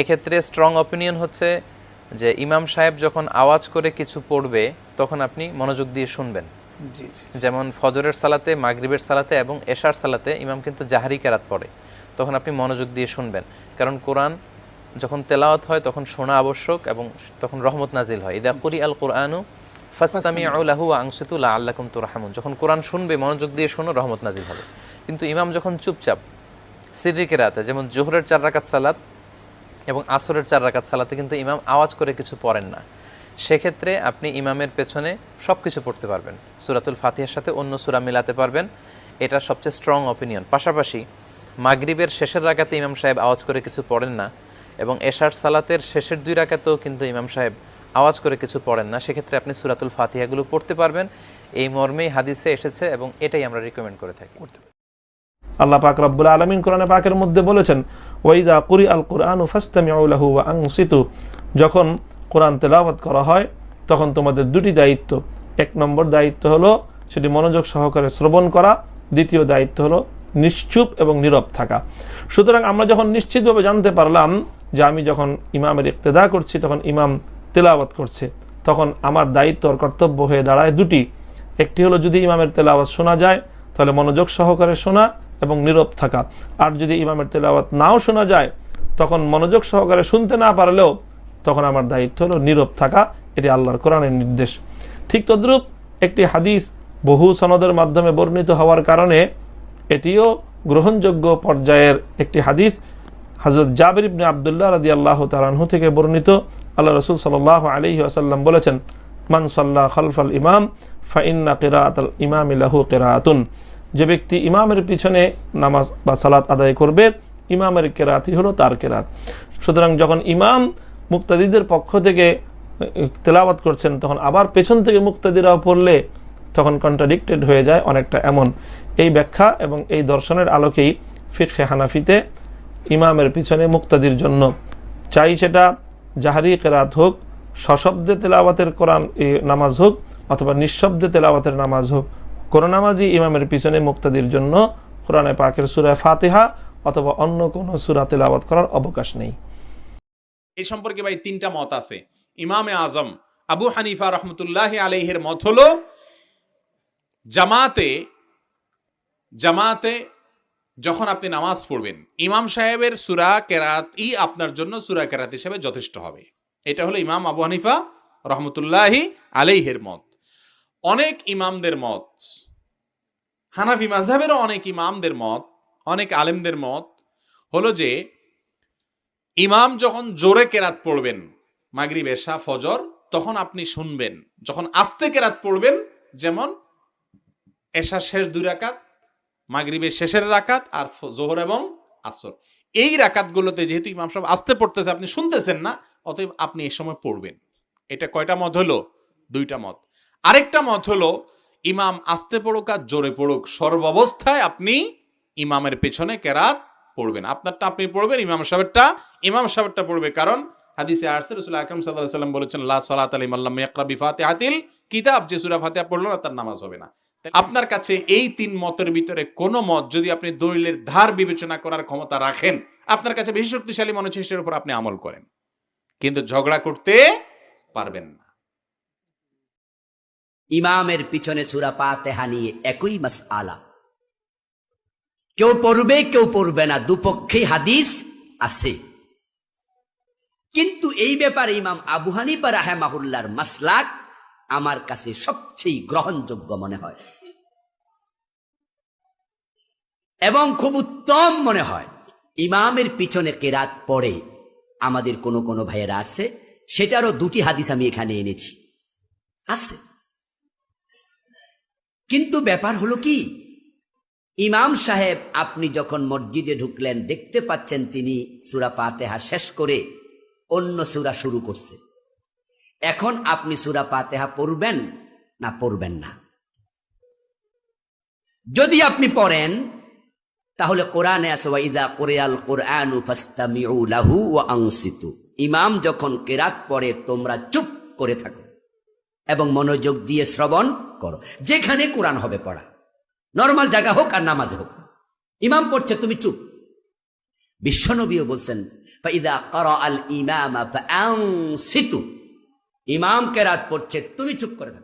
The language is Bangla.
এক্ষেত্রে স্ট্রং অপিনিয়ন হচ্ছে যে ইমাম সাহেব যখন আওয়াজ করে কিছু পড়বে তখন আপনি মনোযোগ দিয়ে শুনবেন। যেমন ফজরের সালাতে মাগরিবের সালাতে এবং এশার সালাতে ইমাম কিন্তু জাহারি কেরাত পড়ে তখন আপনি মনোযোগ দিয়ে শুনবেন। কারণ কোরআন যখন তেলাওয়াত হয় তখন শোনা আবশ্যক এবং তখন রহমত নাজিল হয়। ইদা কুরি আল কোরআনু ফাস্তামি লাহু আংসিতুল্লাহ আল্লাকুম তুরহামুন। যখন কোরআন শুনবে মনোযোগ দিয়ে শোনো রহমত নাজিল হবে। কিন্তু ইমাম যখন চুপচাপ সিরি কেরাতে যেমন জোহরের চার রাকাত সালাত এবং আসরের চার রাকাত সালাতে কিন্তু ইমাম আওয়াজ করে কিছু পড়েন না। সেক্ষেত্রে আপনি ইমামের পেছনে সব কিছু পড়তে পারবেন। সুরাতুল ফাতিহার সাথে অন্য সুরা মিলাতে পারবেন। এটা সবচেয়ে স্ট্রং অপিনিয়ন পাশাপাশি মাগরিবের শেষের রাকাতে ইমাম সাহেব আওয়াজ করে কিছু পড়েন না এবং এশার সালাতের শেষের দুই রাকাতেও কিন্তু ইমাম সাহেব আওয়াজ করে কিছু পড়েন না। সেক্ষেত্রে আপনি সুরাতুল ফাতিহাগুলো পড়তে পারবেন। এই মর্মেই হাদিসে এসেছে এবং এটাই আমরা রিকমেন্ড করে থাকি। আল্লাহ পাক রব্বুল আলমিন কোরআনে পাকের মধ্যে বলেছেন ওয়াইদা কুরি আল কোরআন ফাস্তামিউলাহু ওয়া আনসিতু যখন কোরআন তেলাওয়াত করা হয়, তখন তোমাদের দুটি দায়িত্ব। এক নম্বর দায়িত্ব হলো সেটি মনোযোগ সহকারে শ্রবণ করা। দ্বিতীয় দায়িত্ব হলো নিশ্চুপ এবং নীরব থাকা। সুতরাং আমরা যখন নিশ্চিতভাবে জানতে পারলাম যে আমি যখন ইমামের ইক্তেদা করছি, তখন ইমাম তেলাওয়াত করছে, তখন আমার দায়িত্ব আর কর্তব্য হয়ে দাঁড়ায় দুটি। একটি হলো যদি ইমামের তেলাওয়াত শোনা যায়, তাহলে মনোযোগ সহকারে শোনা। এবং নীরব থাকা। আর যদি ইমামের তেলাওয়াত নাও শোনা যায়, তখন মনোযোগ সহকারে শুনতে না পারলেও তখন আমার দায়িত্ব হলো নীরব থাকা। এটি আল্লাহর কোরআনের নির্দেশ। ঠিক তদ্রূপ একটি হাদিস বহু সনদের মাধ্যমে বর্ণিত হওয়ার কারণে এটিও গ্রহণযোগ্য পর্যায়ের একটি হাদিস। হজরত জাবির ইবনে আবদুল্লাহ রাদি আল্লাহ তালাহু থেকে বর্ণিত। আল্লাহ রসুল সাল আলহি আসাল্লাম বলেছেন, মান সাল্লাহ খালফাল ইমাম, ফাইন্না কেরাত ইমাম ইলাহু কেরাতুন যে ব্যক্তি ইমামের পিছনে নামাজ বা সালাত আদায় করবে, ইমামের কেরাতই হলো তার কেরাত। সুতরাং যখন ইমাম মুক্তাদিদের পক্ষ থেকে তেলাওয়াত করছেন, তখন আবার পেছন থেকে মুক্তাদিরাও পড়লে তখন কন্ট্রাডিক্টেড হয়ে যায়, অনেকটা এমন। এই ব্যাখ্যা এবং এই দর্শনের আলোকেই ফিকহে হানাফিতে ইমামের পিছনে মুক্তাদির জন্য। চাই সেটা জাহারি কেরাত হোক, সশব্দে তেলাওয়াতের কোরআন নামাজ হোক, অথবা নিঃশব্দে তেলাওয়াতের নামাজ হোক। কোনো নামাজই ইমামের পিছনে মুক্তাদির জন্য কোরআনে পাকের সুরায় ফাতিহা অথবা অন্য কোনো সুরা তেলাওয়াত করার অবকাশ নেই। এই সম্পর্কে ভাই তিনটা মত আছে। ইমামে আজম, আবু হানিফা রহমতুল্লাহ আলাইহের মত হলো, জামাতে জামাতে যখন আপনি নামাজ পড়বেন, ইমাম সাহেবের সুরা কেরাত ই আপনার জন্য সুরা কেরাত হিসেবে যথেষ্ট হবে। এটা হলো ইমাম আবু হানিফা রহমতুল্লাহি আলাইহের মত। অনেক ইমামদের মত, হানাফি মাঝহাবেরও অনেক ইমামদের মত, অনেক আলেমদের মত হলো যে, ইমাম যখন জোরে কেরাত পড়বেন, মাগরিব, এশা, ফজর, তখন আপনি শুনবেন। যখন আস্তে কেরাত পড়বেন, যেমন এশার শেষ দুই রাকাত, মাগরিবের শেষের রাকাত আর জোহর এবং আসর। এই রাকাতগুলোতে যেহেতু ইমাম সাহেব আস্তে পড়তেছে, আপনি শুনতেছেন না, অতএব আপনি এই সময় পড়বেন। এটা কয়টা মত হলো? দুইটা মত। আরেকটা মত হলো, ইমাম আস্তে পড়ুক আর জোরে পড়ুক, সর্বাবস্থায় আপনি ইমামের পেছনে কেরাত পড়বেন। আপনারটা আপনি পড়বেন, ইমাম সাহেবটা ইমাম সাহেবটা পড়বে। কারণ হাদিসে আসছে রসুল আকরম সাল্লাহ সাল্লাম বলেছেন, লা সালাত আলী মাল্লাম ইয়াকরা বিফাতে হাতিল কিতাব যে সুরা ফাতিহা পড়ল না, তার নামাজ হবে না। আপনার কাছে এই তিন মতের ভিতরে কোনো মত যদি আপনি দলিলের ধার বিবেচনা করার ক্ষমতা রাখেন, আপনার কাছে বেশি শক্তিশালী মনে হচ্ছে, সেটার উপর আপনি আমল করেন। কিন্তু ঝগড়া করতে পারবেন না। ইমামের পিছনে সুরা পাতেহা নিয়ে একই মাস আলা কেউ পড়বে কেউ পড়বে না, দুপক্ষেই হাদিস আছে। কিন্তু এই ব্যাপারে ইমাম আবু হানিফা রাহেমাহুল্লার মাসলাক আমার কাছে সবচেয়ে গ্রহণযোগ্য মনে হয়। এবং খুব উত্তম মনে হয়, ইমামের পিছনে কেরাত পড়ে আমাদের কোনো কোনো ভাইয়েরা আছে, সেটারও দুটি হাদিস আমি এখানে এনেছি। আছে। কিন্তু ব্যাপার হলো কি? ইমাম সাহেব, আপনি যখন মসজিদে ঢুকলেন, দেখতে পাচ্ছেন তিনি সুরা পাতেহা শেষ করে অন্য সুরা শুরু করছে। এখন আপনি সুরা পাতেহা পড়বেন না পড়বেন না? যদি আপনি পড়েন, তাহলে কোরআনে আছে ওয়াইদা কোরআনু আনসিতু ইমাম যখন কেরাত পড়ে, তোমরা চুপ করে থাকো এবং মনোযোগ দিয়ে শ্রবণ করো। যেখানে কোরআন হবে পড়া। নর্মাল জায়গা হোক আর নামাজ হোক। ইমাম পড়ছে, তুমি চুপ। বিশ্বনবীও বলছেন, ফাইদা কর আল ইমাম ইমাম কেরাত পড়ছে, তুমি চুপ করে থাকো।